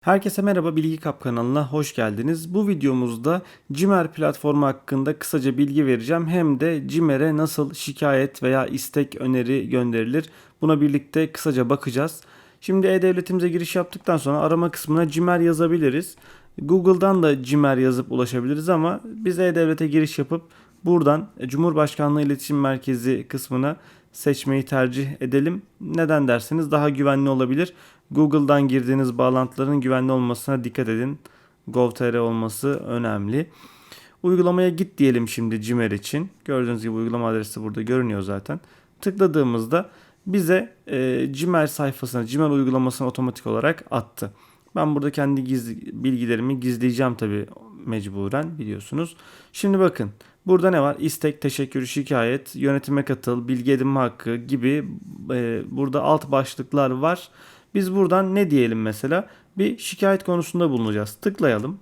Herkese merhaba Bilgi Kap kanalına hoş geldiniz. Bu videomuzda Cimer platformu hakkında kısaca bilgi vereceğim. Hem de Cimer'e nasıl şikayet veya istek öneri gönderilir buna birlikte kısaca bakacağız. Şimdi E-Devletimize giriş yaptıktan sonra arama kısmına Cimer yazabiliriz. Google'dan da Cimer yazıp ulaşabiliriz ama biz E-Devlet'e giriş yapıp buradan Cumhurbaşkanlığı İletişim Merkezi kısmına seçmeyi tercih edelim. Neden derseniz daha güvenli olabilir. Google'dan girdiğiniz bağlantıların güvenli olmasına dikkat edin. Gov.tr olması önemli. Uygulamaya git diyelim şimdi Cimer için. Gördüğünüz gibi uygulama adresi burada görünüyor zaten. Tıkladığımızda bize e, Cimer sayfasına, Cimer uygulamasına otomatik olarak attı. Ben burada kendi gizli, bilgilerimi gizleyeceğim tabi mecburen biliyorsunuz. Şimdi bakın burada ne var? İstek, teşekkür, şikayet, yönetime katıl, bilgi edinme hakkı gibi e, burada alt başlıklar var. Biz buradan ne diyelim mesela? Bir şikayet konusunda bulunacağız. Tıklayalım.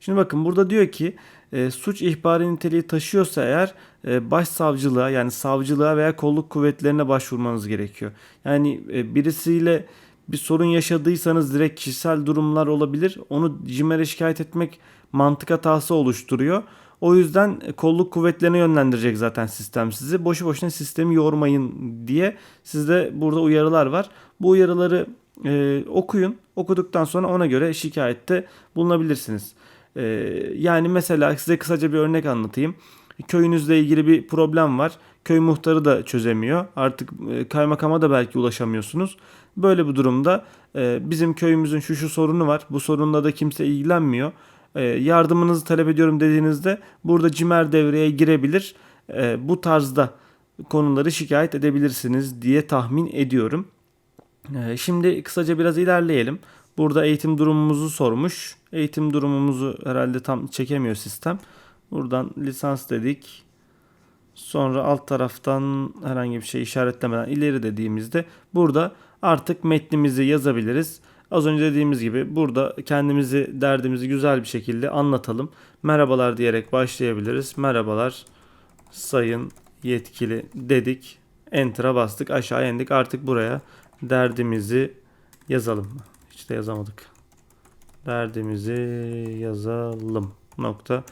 Şimdi bakın burada diyor ki e, suç ihbari niteliği taşıyorsa eğer e, başsavcılığa yani savcılığa veya kolluk kuvvetlerine başvurmanız gerekiyor. Yani e, birisiyle bir sorun yaşadıysanız direkt kişisel durumlar olabilir. Onu CİMER'e şikayet etmek mantık hatası oluşturuyor. O yüzden kolluk kuvvetlerine yönlendirecek zaten sistem sizi. Boşu boşuna sistemi yormayın diye sizde burada uyarılar var. Bu uyarıları e, okuyun. Okuduktan sonra ona göre şikayette bulunabilirsiniz. E, yani mesela size kısaca bir örnek anlatayım. Köyünüzle ilgili bir problem var. Köy muhtarı da çözemiyor. Artık e, kaymakama da belki ulaşamıyorsunuz. Böyle bir durumda e, bizim köyümüzün şu şu sorunu var. Bu sorunla da kimse ilgilenmiyor. E, yardımınızı talep ediyorum dediğinizde burada cimer devreye girebilir. E, bu tarzda konuları şikayet edebilirsiniz diye tahmin ediyorum. E, şimdi kısaca biraz ilerleyelim. Burada eğitim durumumuzu sormuş. Eğitim durumumuzu herhalde tam çekemiyor sistem. Buradan lisans dedik. Sonra alt taraftan herhangi bir şey işaretlemeden ileri dediğimizde burada artık metnimizi yazabiliriz. Az önce dediğimiz gibi burada kendimizi derdimizi güzel bir şekilde anlatalım. Merhabalar diyerek başlayabiliriz. Merhabalar sayın yetkili dedik. Enter'a bastık aşağı indik artık buraya derdimizi yazalım. Hiç de yazamadık. Derdimizi yazalım. Nokta.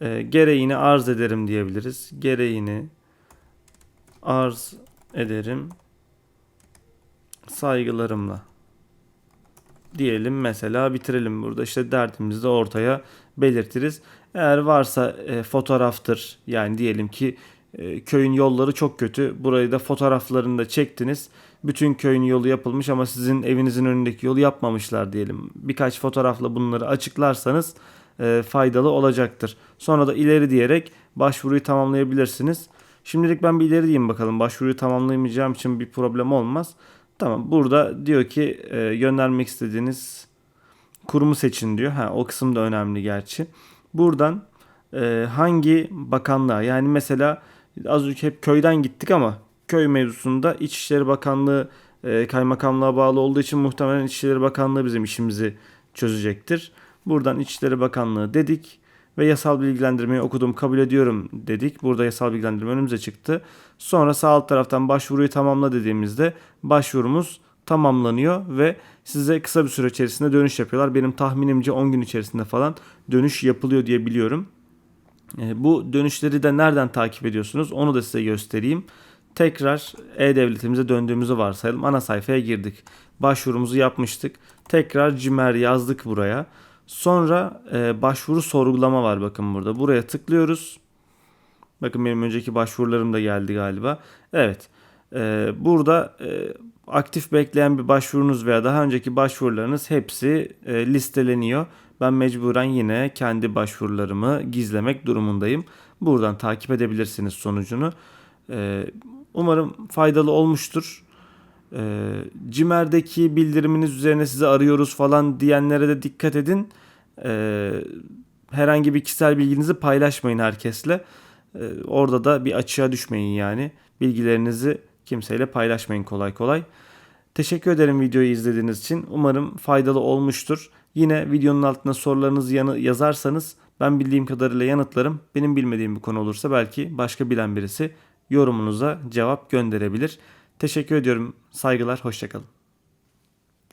E, gereğini arz ederim diyebiliriz. Gereğini arz ederim saygılarımla diyelim mesela bitirelim burada işte derdimizi de ortaya belirtiriz. Eğer varsa e, fotoğraftır yani diyelim ki e, köyün yolları çok kötü. Burayı da fotoğraflarını da çektiniz. Bütün köyün yolu yapılmış ama sizin evinizin önündeki yolu yapmamışlar diyelim. Birkaç fotoğrafla bunları açıklarsanız e, faydalı olacaktır. Sonra da ileri diyerek başvuruyu tamamlayabilirsiniz. Şimdilik ben bir ileri diyeyim bakalım. Başvuruyu tamamlayamayacağım için bir problem olmaz. Tamam burada diyor ki e, göndermek istediğiniz kurumu seçin diyor. Ha, o kısım da önemli gerçi. Buradan e, hangi bakanlığa yani mesela az önce hep köyden gittik ama köy mevzusunda İçişleri Bakanlığı e, kaymakamlığa bağlı olduğu için muhtemelen İçişleri Bakanlığı bizim işimizi çözecektir. Buradan İçişleri Bakanlığı dedik ve yasal bilgilendirmeyi okudum kabul ediyorum dedik. Burada yasal bilgilendirme önümüze çıktı. Sonra sağ alt taraftan başvuruyu tamamla dediğimizde başvurumuz tamamlanıyor ve size kısa bir süre içerisinde dönüş yapıyorlar. Benim tahminimce 10 gün içerisinde falan dönüş yapılıyor diye biliyorum. E, bu dönüşleri de nereden takip ediyorsunuz onu da size göstereyim. Tekrar e-devletimize döndüğümüzü varsayalım. Ana sayfaya girdik. Başvurumuzu yapmıştık. Tekrar cimer yazdık buraya. Sonra e, başvuru sorgulama var bakın burada. Buraya tıklıyoruz. Bakın benim önceki başvurularım da geldi galiba. Evet. E, burada e, aktif bekleyen bir başvurunuz veya daha önceki başvurularınız hepsi e, listeleniyor. Ben mecburen yine kendi başvurularımı gizlemek durumundayım. Buradan takip edebilirsiniz sonucunu. E, umarım faydalı olmuştur. E, Cimer'deki bildiriminiz üzerine sizi arıyoruz falan diyenlere de dikkat edin. E, herhangi bir kişisel bilginizi paylaşmayın herkesle. E, orada da bir açığa düşmeyin yani. Bilgilerinizi kimseyle paylaşmayın kolay kolay. Teşekkür ederim videoyu izlediğiniz için. Umarım faydalı olmuştur. Yine videonun altına sorularınızı yazarsanız ben bildiğim kadarıyla yanıtlarım. Benim bilmediğim bir konu olursa belki başka bilen birisi yorumunuza cevap gönderebilir. Teşekkür ediyorum. Saygılar, hoşçakalın.